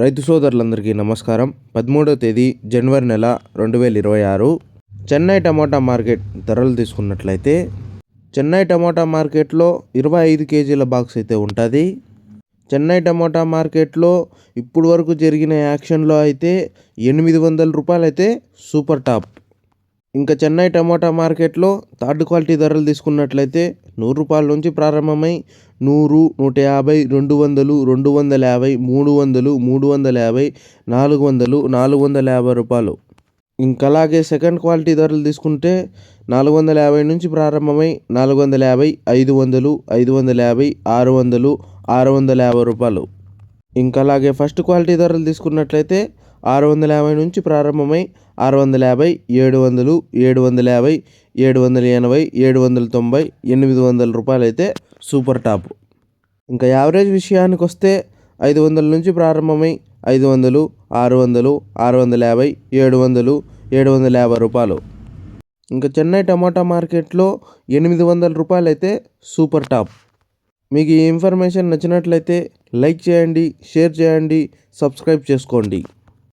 రైతు సోదరులందరికీ నమస్కారం. పదమూడవ తేదీ జనవరి నెల రెండు వేల ఇరవై ఆరు. చెన్నై టమోటా మార్కెట్ ధరలు తీసుకున్నట్లయితే చెన్నై టమాటా మార్కెట్లో ఇరవై ఐదు కేజీల బాక్స్ అయితే ఉంటుంది. చెన్నై టమాటా మార్కెట్లో ఇప్పుడు వరకు జరిగిన యాక్షన్లో అయితే ఎనిమిది వందల రూపాయలు అయితే సూపర్ టాప్. ఇంకా చెన్నై టమాటా మార్కెట్లో థర్డ్ క్వాలిటీ ధరలు తీసుకున్నట్లయితే నూరు రూపాయల నుంచి ప్రారంభమై నూరు నూట యాభై రెండు వందలు రెండు వందల యాభై మూడు వందలు మూడు వందల యాభై నాలుగు వందలు నాలుగు వందల యాభై రూపాయలు. ఇంకా అలాగే సెకండ్ క్వాలిటీ ధరలు తీసుకుంటే నాలుగు వందల యాభై నుంచి ప్రారంభమై నాలుగు వందల యాభై ఐదు వందలు ఐదు వందల యాభై ఆరు వందలు ఆరు వందల యాభై రూపాయలు. ఇంకా అలాగే ఫస్ట్ క్వాలిటీ ధరలు తీసుకున్నట్లయితే ఆరు వందల యాభై నుంచి ప్రారంభమై ఆరు వందల యాభై ఏడు వందలు ఏడు వందల యాభై ఏడు వందల ఎనభై ఏడు వందల తొంభై ఎనిమిది వందల రూపాయలు అయితే సూపర్ టాప్. ఇంకా యావరేజ్ విషయానికి వస్తే ఐదు వందల నుంచి ప్రారంభమై ఐదు వందలు ఆరు వందలు ఆరు వందల యాభై ఏడు వందలు ఏడు వందల యాభై రూపాయలు. ఇంకా చెన్నై టమాటా మార్కెట్లో ఎనిమిది వందల రూపాయలు అయితే సూపర్ టాప్. మీకు ఈ ఇన్ఫర్మేషన్ నచ్చినట్లయితే లైక్ చేయండి షేర్ చేయండి సబ్స్క్రైబ్ చేసుకోండి.